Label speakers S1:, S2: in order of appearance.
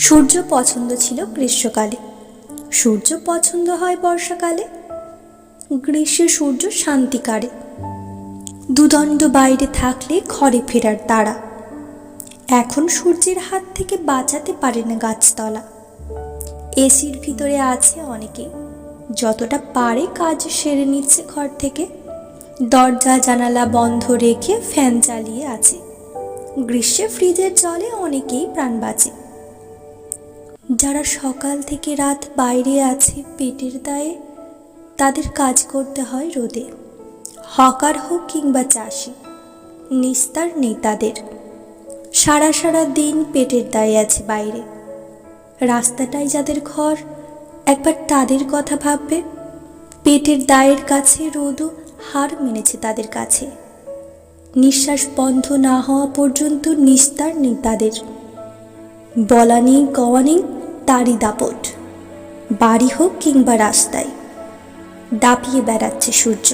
S1: সূর্য পছন্দ ছিল গ্রীষ্মকালে। সূর্য পছন্দ হয় বর্ষাকালে। গ্রীষ্মে সূর্য শান্তি কারে দুদণ্ড বাইরে থাকলে ঘরে ফেরার তারা এখন সূর্যের হাত থেকে বাঁচাতে পারে না গাছতলা। এসির ভিতরে আছে অনেকে। যতটা পারে কাজ সেরে নিচ্ছে ঘর থেকে। দরজা, জানালা বন্ধ রেখে ফ্যান চালিয়ে আছে। গ্রীষ্মে ফ্রিজের জলে অনেকেই প্রাণ বাঁচে। যারা সকাল থেকে রাত বাইরে আছে পেটের দায়ে, তাদের কাজ করতে হয় রোদে। হকার হোক কিংবা চাষি, নিস্তার নেই তাদের। সারা সারা দিন পেটের দায়ে আছে বাইরে। রাস্তাটাই যাদের ঘর, একবার তাদের কথা ভাববে। পেটের দায়ের কাছে রোদও হার মেনেছে তাদের কাছে। নিঃশ্বাস বন্ধ না হওয়া পর্যন্ত নিস্তার নেই তাদের। বলা নেই, কওয়া নেই তারই দাপট। বাড়ি হোক কিংবা রাস্তায় দাপিয়ে বেড়াচ্ছে সূর্য।